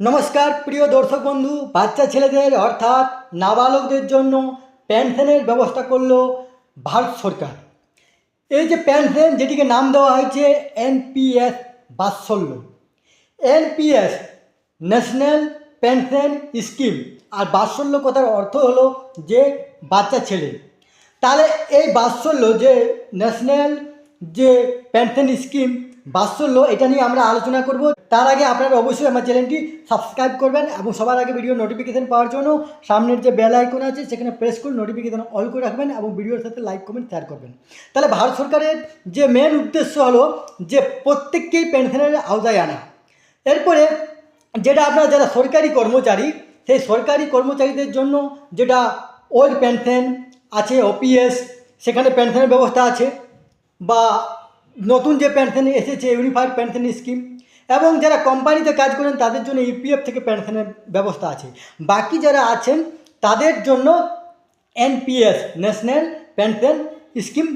নমস্কার, প্রিয় দর্শক বন্ধু, বাচ্চা ছেলেদের, অর্থাৎ নাবালকদের জন্য পেনশনের ব্যবস্থা করল ভারত সরকার। এই যে পেনশন যেটিকে নাম দেওয়া হয়েছে NPS Vatsalya. NPS national pension scheme. আর বাৎসল্য কথার অর্থ হলো যে বাচ্চা ছেলে। তাহলে এই বাৎসল্য যে ন্যাশনাল যে পেনশন স্কিম বাৎসল্য, এটা নিয়ে আমরা আলোচনা করব। তার আগে আপনারা অবশ্যই আমার চ্যানেলটি সাবস্ক্রাইব করবেন এবং সবার আগে ভিডিও নোটিফিকেশন পাওয়ার জন্য সামনের যে বেল আইকন আছে, সেখানে প্রেস করে নোটিফিকেশন অল করে রাখবেন এবং ভিডিওর সাথে লাইক কমেন্ট শেয়ার করবেন। তাহলে ভারত সরকারের যে মেন উদ্দেশ্য হলো যে প্রত্যেককেই পেনশনের আওতায় আনা। এরপরে যেটা আপনার যারা সরকারি কর্মচারী, সেই সরকারি কর্মচারীদের জন্য যেটা ওল্ড পেনশন আছে ওপিএস সেখানে পেনশনের ব্যবস্থা আছে, বা নতুন যে পেনশন এসেছে ইউনিফাইড পেনশন স্কিম এবং যারা কোম্পানিতে কাজ করেন, তাদের জন্য ইপিএফ থেকে পেনশনের ব্যবস্থা আছে। বাকি যারা আছেন, তাদের জন্য এনপিএস ন্যাশনাল পেনশন স্কিম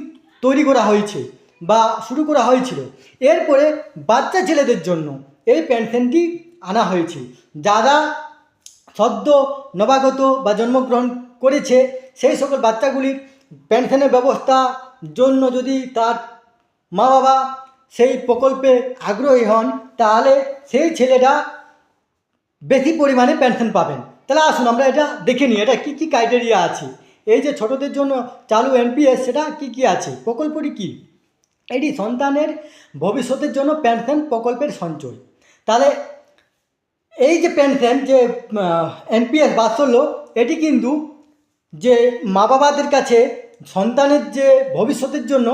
তৈরি করা হয়েছে বা শুরু করা হয়েছিল। এরপরে বাচ্চা ছেলেদের জন্য এই পেনশনটি আনা হয়েছে। যারা সদ্য নবাগত বা জন্মগ্রহণ করেছে, সেই সকল বাচ্চাগুলির পেনশনের ব্যবস্থা জন্য যদি তার মা বাবা সেই প্রকল্পে আগ্রহী হন, তাহলে সেই ছেলেটা বেশি পরিমাণে পেনশন পাবেন। তাহলে আসুন, আমরা এটা দেখে নিই, এটা কী কী ক্রাইটেরিয়া আছে? এই যে ছোটদের জন্য চালু এনপিএস সেটা কি কি আছে? প্রকল্পটি কি? এটি সন্তানের ভবিষ্যতের জন্য পেনশন প্রকল্পের সঞ্চয়। তাহলে এই যে পেনশন যে এনপিএস বাৎসল্য, এটি কিন্তু যে মা বাবাদের কাছে সন্তানের যে ভবিষ্যতের জন্য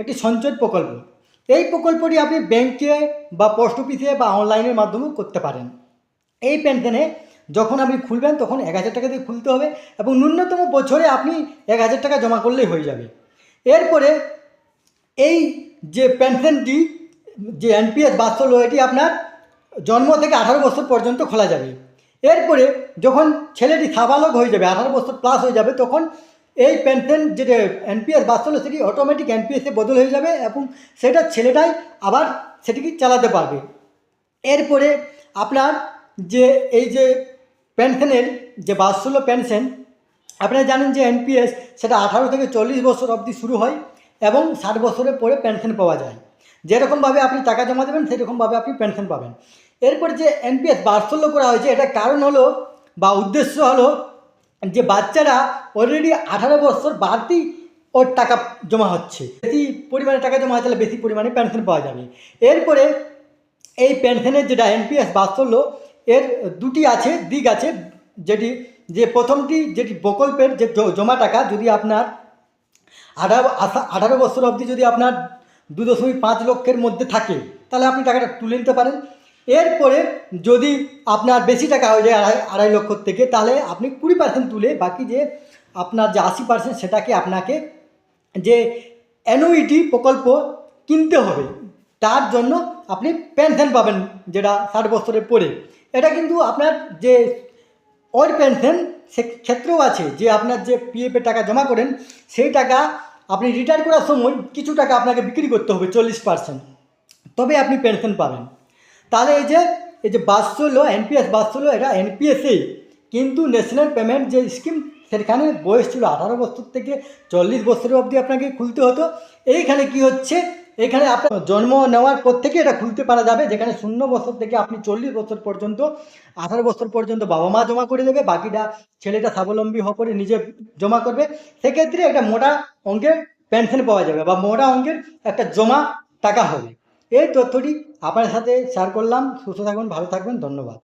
একটি সঞ্চয় প্রকল্প। এই প্রকল্পটি আপনি ব্যাংকে বা পোস্ট অফিসে বা অনলাইনের মাধ্যমেও করতে পারেন। এই পেনশনে যখন আপনি খুলবেন, তখন এক হাজার টাকা দিয়ে খুলতে হবে এবং ন্যূনতম বছরে আপনি এক হাজার টাকা জমা করলেই হয়ে যাবে। এরপরে এই যে পেনশনটি, যে এনপিএস বাৎসল্য এটি আপনার জন্ম থেকে আঠারো বছর পর্যন্ত খোলা যাবে। এরপরে যখন ছেলেটি সাবালক হয়ে যাবে, আঠারো বছর প্লাস হয়ে যাবে, তখন এই পেনশন যেটা এনপিএস বাৎসল্য সেটি অটোমেটিক এনপিএসে বদল হয়ে যাবে এবং সেটা ছেলেটাই আবার সেটিকে চালাতে পারবে। এরপরে আপনার যে, এই যে পেনশনের যে বাৎসল্য পেনশন, আপনারা জানেন যে এনপিএস সেটা আঠারো থেকে চল্লিশ বছর অবধি শুরু হয় এবং ষাট বছরের পরে পেনশন পাওয়া যায়। যেরকমভাবে আপনি টাকা জমা দেবেন, সেরকমভাবে আপনি পেনশন পাবেন। এরপর যে এনপিএস বাৎসল্য করা হয়েছে এটা কারণ হলো বা উদ্দেশ্য হলো যে বাচ্চারা অলরেডি আঠারো বছর বাড়তি ওর টাকা জমা হচ্ছে, বেশি পরিমাণে টাকা জমা হয় তাহলে বেশি পরিমাণে পেনশন পাওয়া যাবে। এরপরে এই পেনশনের যেটা এনপিএস বাৎসল্য, এর দুটি আছে, দিক আছে, যেটি যে প্রথমটি যেটি প্রকল্পের যে জমা টাকা যদি আপনার আঠারো আঠারো বছর অবধি যদি আপনার দু দশমিক পাঁচ লক্ষের মধ্যে থাকে, তাহলে আপনি টাকাটা তুলে নিতে পারেন। এরপরে যদি আপনার বেশি টাকা হয়ে যায় আড়াই আড়াই লক্ষ থেকে, তাহলে আপনি কুড়ি পার্সেন্ট তুলে বাকি যে আপনার যে আশি পার্সেন্ট সেটাকে আপনাকে যে অ্যানুইটি প্রকল্প কিনতে হবে, তার জন্য আপনি পেনশন পাবেন যেটা ষাট বছরের পরে। এটা কিন্তু আপনার যে ওর পেনশন সে ক্ষেত্রেও আছে, যে আপনার যে পিএফের টাকা জমা করেন, সেই টাকা আপনি রিটায়ার করার সময় কিছু টাকা আপনাকে বিক্রি করতে হবে চল্লিশ পার্সেন্ট তবে আপনি পেনশন পাবেন। তাহলে এই যে এই যে বাৎসল্য এনপিএস বাৎসল্য, এটা এনপিএসেই কিন্তু ন্যাশনাল পেমেন্ট যে স্কিম সেখানে বয়স ছিল আঠারো বছর থেকে চল্লিশ বছর অবধি আপনাকে খুলতে হতো। এইখানে কি হচ্ছে? এখানে আপনার জন্ম নেওয়ার পর থেকে এটা খুলতে পারা যাবে, যেখানে শূন্য বছর থেকে আপনি চল্লিশ বছর পর্যন্ত, আঠারো বছর পর্যন্ত বাবা মা জমা করে দেবে, বাকিটা ছেলেটা স্বাবলম্বী হওয়ার পরে নিজে জমা করবে। সেক্ষেত্রে একটা মোটা অঙ্কের পেনশন পাওয়া যাবে বা মোটা অঙ্কের একটা জমা টাকা হবে। এই তথ্যটি আপনার সাথে শেয়ার করলাম সুস্থ থাকুন ভালো থাকবেন ধন্যবাদ।